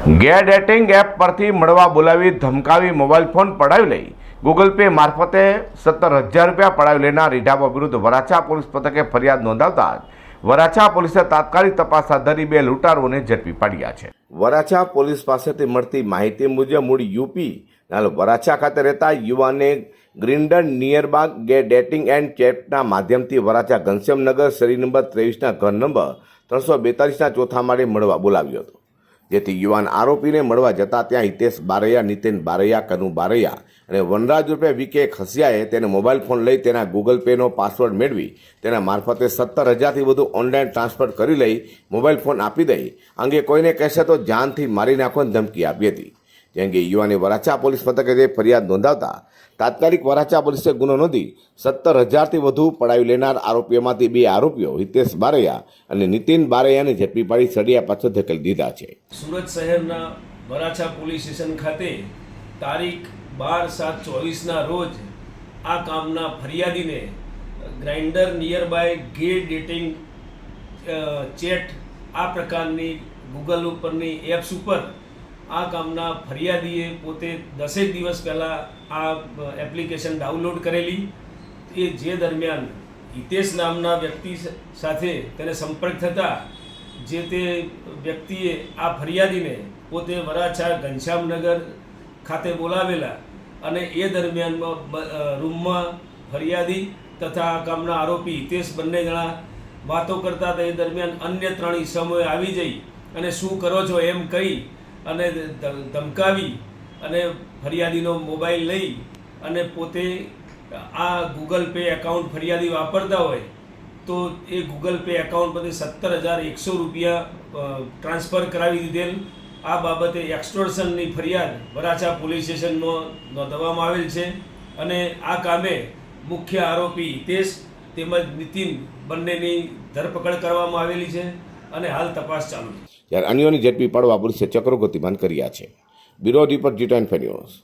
ગે dating app પરથી મળવા બોલાવી ધમકાવી મોબાઈલ ફોન પડાવી લઈ. ગૂગલ પે મારફતે સત્તર હજાર રૂપિયા પડાવી લેનાર રીઢાબા વિરુદ્ધ વરાછા પોલીસ મથકે ફરિયાદ નોંધાવતા વરાછા પોલીસે તાત્કાલિક તપાસ હાથ ધરી બે લૂંટારોને ઝડપી પાડ્યા છે. વરાછા પોલીસ પાસેથી મળતી માહિતી મુજબ મૂળ યુપી વરાછા ખાતે રહેતા યુવાને ગ્રીન્ડન નિયરબાગ ગે ડેટિંગ એન્ડ ચેટના માધ્યમથી વરાછા ઘનશ્યામનગર શેરી નંબર ત્રેવીસના ઘર નંબર ત્રણસો બેતાલીસના ચોથા માળે મળવા બોલાવ્યો હતો. જેથી યુવાન આરોપીને મળવા જતા ત્યાં હિતેશ બારૈયા, નીતિન બારૈયા, કનુ બારૈયા અને વનરાજ રૂપે વીકે ખસિયાએ તેને મોબાઈલ ફોન લઈ તેના ગૂગલ પેનો પાસવર્ડ મેળવી તેના મારફતે સત્તર હજારથી વધુ ઓનલાઈન ટ્રાન્સફર કરી લઈ મોબાઈલ ફોન આપી દઈ. અંગે કોઈને કહેશે તો જાનથી મારી નાખવાની ધમકી આપી હતી. જે અંગે યુવાને વરાછા પોલીસ મથકે ફરિયાદ નોંધાવતા તાત્કાલિક વરાછા પોલીસે ગુનો નોંધી સત્તર હજારથી વધુ પડાવી લેનાર આરોપીઓમાંથી બે આરોપીઓ હિતેશ બારૈયા અને નીતિન બારૈયાને ઝડપી પાડી સળિયા પાછળ ધકેલી દીધા છે. સુરત શહેરના વરાછા પોલીસ સ્ટેશન ખાતે તારીખ બાર સાત ચોવીસના રોજ આ કામના ફરિયાદીને Grindr nearby gay dating chat આ પ્રકારની ગૂગલ ઉપરની એપ્સ ઉપર આ કામના ફરિયાદીએ પોતે દસેક દિવસ પહેલાં આ એપ્લિકેશન ડાઉનલોડ કરેલી. એ જે દરમિયાન હિતેશ નામના વ્યક્તિ સાથે તેને સંપર્ક થતાં જે તે વ્યક્તિએ આ ફરિયાદીને પોતે વરાછા ઘનશ્યામનગર ખાતે બોલાવેલા અને એ દરમિયાનમાં રૂમમાં ફરિયાદી તથા આ કામના આરોપી હિતેશ બંને જણા વાતો કરતા એ દરમિયાન અન્ય ત્રણ ઈસમોએ આવી જઈ અને શું કરો છો એમ કહી અને ધમકાવી અને ફરિયાદીનો મોબાઈલ લઈ અને પોતે આ ગૂગલ પે એકાઉન્ટ ફરિયાદી વાપરતા હોય તો એ ગૂગલ પે એકાઉન્ટ પરથી સત્તર હજાર એકસો રૂપિયા ટ્રાન્સફર કરાવી દીધેલ. આ બાબતે એક્સટોર્શનની ફરિયાદ વરાછા પોલીસ સ્ટેશનમાં નોંધવામાં આવેલ છે અને આ કામે મુખ્ય આરોપી હિતેશ તેમજ નીતિન બંનેની ધરપકડ કરવામાં આવેલી છે અને હાલ તપાસ ચાલુ છે. જ્યારે અન્યોની ઝડપી પાડવા પોલીસે ચક્રો ગતિમાન કર્યા છે. Bureau report G ten news